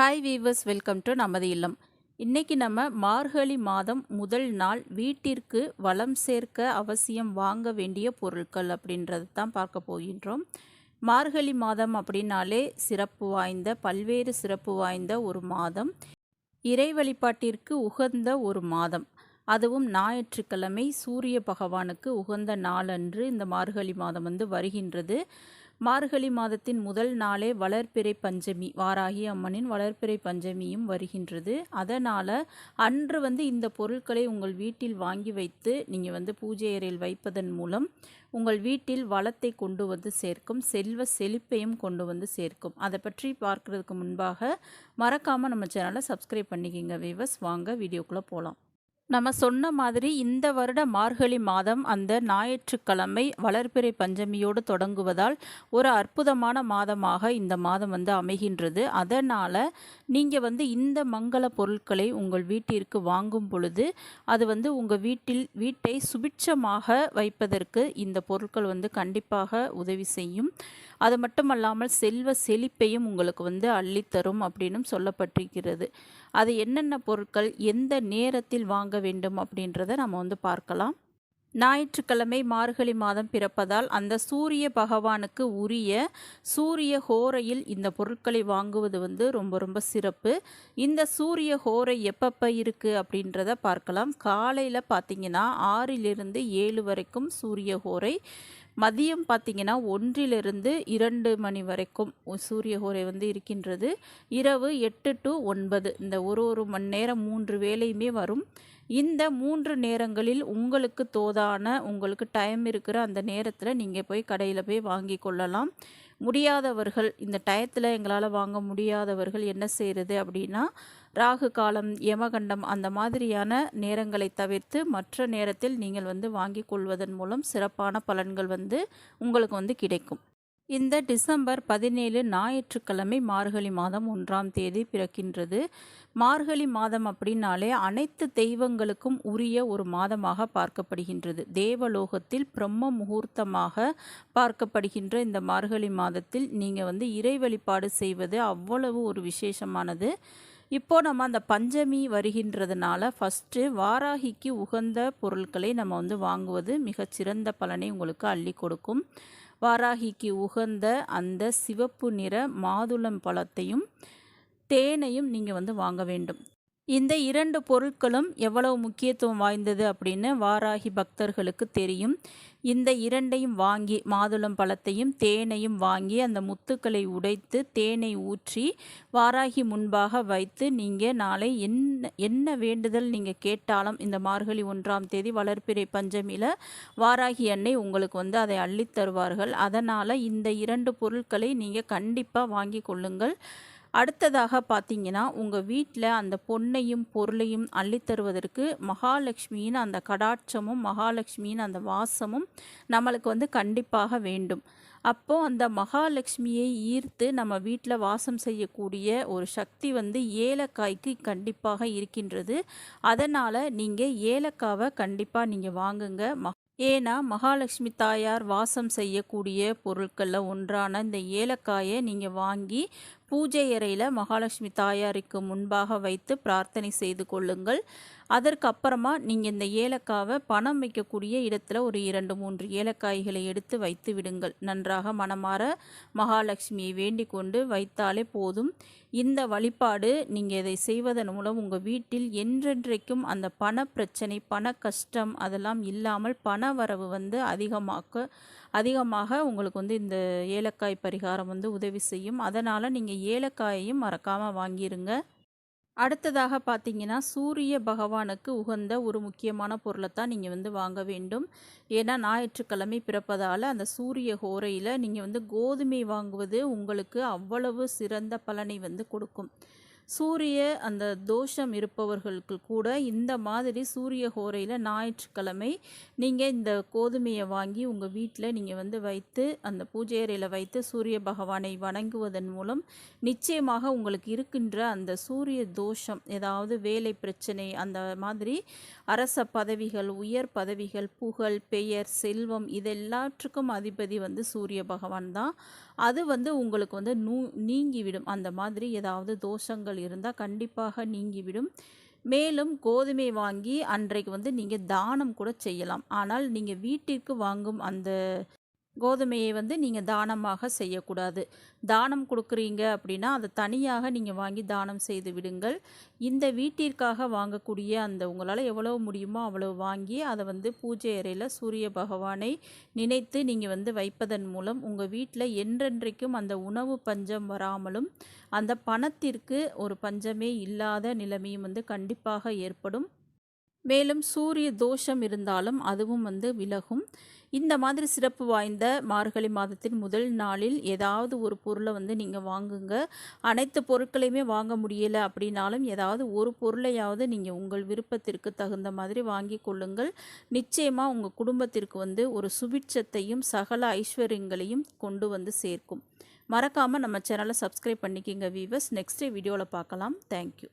Hi viewers welcome to நமது இல்லம். இன்றைக்கி நம்ம மார்கழி மாதம் முதல் நாள் வீட்டிற்கு வளம் சேர்க்க அவசியம் வாங்க வேண்டிய பொருட்கள் அப்படின்றது தான் பார்க்க போகின்றோம். மார்கழி மாதம் அப்படின்னாலே சிறப்பு வாய்ந்த பல்வேறு சிறப்பு வாய்ந்த ஒரு மாதம். இறை வழிபாட்டிற்கு உகந்த ஒரு மாதம். அதுவும் ஞாயிற்றுக்கிழமை சூரிய பகவானுக்கு உகந்த நாளன்று இந்த மார்கழி மாதம் வந்து வருகின்றது. மார்கழி மாதத்தின் முதல் நாளே வளர்பிறை பஞ்சமி. வாராகி அம்மனின் வளர்பிறை பஞ்சமியும் வருகின்றது. அதனால் அன்று வந்து இந்த பொருட்களை உங்கள் வீட்டில் வாங்கி வைத்து நீங்கள் வந்து பூஜை அறையில் வைப்பதன் மூலம் உங்கள் வீட்டில் வளத்தை கொண்டு வந்து சேர்க்கும் செல்வ செழிப்பையும் கொண்டு வந்து சேர்க்கும். அதை பற்றி பார்க்குறதுக்கு முன்பாக மறக்காமல் நம்ம சேனலை சப்ஸ்கிரைப் பண்ணிக்கிங்க வீவர்ஸ் வாங்க வீடியோக்குள்ளே போகலாம் நம்ம சொன்ன மாதிரி இந்த வருட மார்கழி மாதம் அந்த ஞாயிற்றுக்கிழமை வளர்பிறை பஞ்சமியோடு தொடங்குவதால் ஒரு அற்புதமான மாதமாக இந்த மாதம் வந்து அமைகின்றது. அதனால் நீங்கள் வந்து இந்த மங்கள பொருட்களை உங்கள் வீட்டிற்கு வாங்கும் பொழுது அது வந்து உங்கள் வீட்டில் வீட்டை சுபிட்சமாக வைப்பதற்கு இந்த பொருட்கள் வந்து கண்டிப்பாக உதவி செய்யும். அது மட்டுமல்லாமல் செல்வ செழிப்பையும் உங்களுக்கு வந்து அள்ளித்தரும் அப்படின்னும் சொல்லப்பட்டிருக்கிறது. அது என்னென்ன பொருட்கள் எந்த நேரத்தில் வாங்க வேண்டும் அப்படின்றத நம்ம வந்து பார்க்கலாம். ஞாயிற்றுக்கிழமை மார்கழி மாதம் பிறப்பதால் அந்த சூரிய பகவானுக்கு உரிய சூரிய ஹோரையில் இந்த பொருட்களை வாங்குவது வந்து ரொம்ப ரொம்ப சிறப்பு. இந்த சூரிய ஹோரை எப்பப்போ இருக்குது அப்படின்றத பார்க்கலாம். காலையில் பார்த்தீங்கன்னா ஆறிலிருந்து ஏழு வரைக்கும் சூரிய ஹோரை மதியம் பார்த்திங்கன்னா ஒன்றிலிருந்து இரண்டு மணி வரைக்கும் சூரிய ஹோரை வந்து இருக்கின்றது. இரவு எட்டு டு ஒன்பது. இந்த ஒரு ஒரு மணி நேரம் மூன்று வேலையுமே வரும். இந்த மூன்று நேரங்களில் உங்களுக்கு தோதான உங்களுக்கு டைம் இருக்கிற அந்த நேரத்தில் நீங்கள் போய் கடையில் போய் வாங்கி கொள்ளலாம். முடியாதவர்கள் இந்த டயத்தில் எங்களால் வாங்க முடியாதவர்கள் என்ன செய்கிறது அப்படின்னா ராகு காலம் யமகண்டம் அந்த மாதிரியான நேரங்களை தவிர்த்து மற்ற நேரத்தில் நீங்கள் வந்து வாங்கி கொள்வதன் மூலம் சிறப்பான பலன்கள் வந்து உங்களுக்கு வந்து கிடைக்கும். இந்த டிசம்பர் பதினேழு ஞாயிற்றுக்கிழமை மார்கழி மாதம் ஒன்றாம் தேதி பிறக்கின்றது. மார்கழி மாதம் அப்படின்னாலே அனைத்து தெய்வங்களுக்கும் உரிய ஒரு மாதமாக பார்க்கப்படுகின்றது. தேவலோகத்தில் பிரம்ம முகூர்த்தமாக பார்க்கப்படுகின்ற இந்த மார்கழி மாதத்தில் நீங்கள் வந்து இறை வழிபாடு செய்வது அவ்வளவு ஒரு விசேஷமானது. இப்போது நம்ம அந்த பஞ்சமி வருகின்றதுனால ஃபஸ்ட்டு வாராகிக்கு உகந்த பொருட்களை நம்ம வந்து வாங்குவது மிகச்சிறந்த பலனை உங்களுக்கு அள்ளி கொடுக்கும். வாராகிக்கு உகந்த அந்த சிவப்பு நிற மாதுளம் பழத்தையும் தேனையும் நீங்கள் வந்து வாங்க வேண்டும். இந்த இரண்டு பொருட்களும் எவ்வளவு முக்கியத்துவம் வாய்ந்தது அப்படின்னு வாராகி பக்தர்களுக்கு தெரியும். இந்த இரண்டையும் வாங்கி மாதுளம் பழத்தையும் தேனையும் வாங்கி அந்த முத்துக்களை உடைத்து தேனை ஊற்றி வாராகி முன்பாக வைத்து நீங்கள் நாளை என்ன என்ன வேண்டுதல் நீங்கள் கேட்டாலும் இந்த மார்கழி ஒன்றாம் தேதி வளர்ப்பிறை பஞ்சமியில் வாராகி எண்ணெய் உங்களுக்கு வந்து அதை அள்ளித்தருவார்கள் அதனால் இந்த இரண்டு பொருட்களை நீங்கள் கண்டிப்பாக வாங்கி கொள்ளுங்கள். அடுத்ததாக பார்த்தீங்கன்னா உங்கள் வீட்டில் அந்த பொன்னையும் பொருளையும் அள்ளித்தருவதற்கு மகாலட்சுமியின் அந்த கடாட்சமும் மகாலட்சுமியின் அந்த வாசமும் நம்மளுக்கு வந்து கண்டிப்பாக வேண்டும். அப்போது அந்த மகாலட்சுமியை ஈர்த்து நம்ம வீட்டில் வாசம் செய்யக்கூடிய ஒரு சக்தி வந்து ஏலக்காய்க்கு கண்டிப்பாக இருக்கின்றது. அதனால் நீங்கள் ஏலக்காவை கண்டிப்பாக நீங்கள் வாங்குங்க. ஏன்னா மகாலட்சுமி தாயார் வாசம் செய்யக்கூடிய பொருட்களில் ஒன்றான இந்த ஏலக்காயை நீங்கள் வாங்கி பூஜை அறையில் மகாலட்சுமி தாயாருக்கு முன்பாக வைத்து பிரார்த்தனை செய்து கொள்ளுங்கள். அதற்கு அப்புறமா நீங்கள் இந்த ஏலக்காவை பணம் வைக்கக்கூடிய இடத்துல ஒரு இரண்டு மூன்று ஏலக்காய்களை எடுத்து வைத்து விடுங்கள். நன்றாக மனமாற மகாலட்சுமியை வேண்டிக் கொண்டு வைத்தாலே போதும். இந்த வழிபாடு நீங்கள் இதை செய்வதன் மூலம் உங்கள் வீட்டில் என்றென்றைக்கும் அந்த பண பிரச்சனை பண கஷ்டம் அதெல்லாம் இல்லாமல் பண வரவு வந்து அதிகமாக்க அதிகமாக உங்களுக்கு வந்து இந்த ஏலக்காய் பரிகாரம் வந்து உதவி செய்யும். அதனால் நீங்கள் ஏலக்காயையும் மறக்காமல் வாங்கிடுங்க அடுத்ததாக பார்த்தீங்கன்னா சூரிய பகவானுக்கு உகந்த ஒரு முக்கியமான பொருளை தான் நீங்கள் வந்து வாங்க வேண்டும். ஏன்னா ஞாயிற்றுக்கிழமை பிறப்பதால் அந்த சூரிய ஹோரையில் நீங்கள் வந்து கோதுமை வாங்குவது உங்களுக்கு அவ்வளவு சிறந்த பலனை வந்து கொடுக்கும். சூரிய அந்த தோஷம் இருப்பவர்களுக்கு கூட இந்த மாதிரி சூரிய ஹோரையில் ஞாயிற்றுக்கிழமை நீங்கள் இந்த கோதுமையை வாங்கி உங்கள் வீட்டில் நீங்கள் வந்து வைத்து அந்த பூஜை அறையில் வைத்து சூரிய பகவானை வணங்குவதன் மூலம் நிச்சயமாக உங்களுக்கு இருக்கின்ற அந்த சூரிய தோஷம் ஏதாவது வேலை பிரச்சனை அந்த மாதிரி அரச பதவிகள் உயர் பதவிகள் புகழ் பெயர் செல்வம் இதெல்லாற்றுக்கும் அதிபதி வந்து சூரிய பகவான் தான். அது வந்து உங்களுக்கு வந்து நூ நீங்கிவிடும். அந்த மாதிரி ஏதாவது தோஷங்கள் இருந்தால் கண்டிப்பாக நீங்கிவிடும். மேலும் கோதுமை வாங்கி அன்றைக்கு வந்து நீங்கள் தானம் கூட செய்யலாம். ஆனால் நீங்கள் வீட்டிற்கு வாங்கும் அந்த கோதுமையை வந்து நீங்கள் தானமாக செய்யக்கூடாது. தானம் கொடுக்குறீங்க அப்படின்னா அதை தனியாக நீங்கள் வாங்கி தானம் செய்து விடுங்கள். இந்த வீட்டிற்காக வாங்கக்கூடிய அந்த உங்களால் எவ்வளோ முடியுமோ அவ்வளோ வாங்கி அதை வந்து பூஜை அறையில் சூரிய பகவானை நினைத்து நீங்கள் வந்து வைப்பதன் மூலம் உங்கள் வீட்டில் என்றென்றைக்கும் அந்த உணவு பஞ்சம் வராமலும் அந்த பணத்திற்கு ஒரு பஞ்சமே இல்லாத நிலைமையும் வந்து கண்டிப்பாக ஏற்படும். மேலும் சூரிய தோஷம் இருந்தாலும் அதுவும் வந்து விலகும். இந்த மாதிரி சிறப்பு வாய்ந்த மார்கழி மாதத்தின் முதல் நாளில் ஏதாவது ஒரு பொருளை வந்து நீங்கள் வாங்குங்க. அனைத்து பொருட்களையுமே வாங்க முடியலை அப்படின்னாலும் ஏதாவது ஒரு பொருளையாவது நீங்கள் உங்கள் விருப்பத்திற்கு தகுந்த மாதிரி வாங்கி கொள்ளுங்கள். நிச்சயமாக உங்கள் குடும்பத்திற்கு வந்து ஒரு சுபிட்சத்தையும் சகல ஐஸ்வர்யங்களையும் கொண்டு வந்து சேர்க்கும். மறக்காமல் நம்ம சேனலை சப்ஸ்கிரைப் பண்ணிக்கிங்க வீவர்ஸ் நெக்ஸ்ட் வீடியோவில் பார்க்கலாம். தேங்க்யூ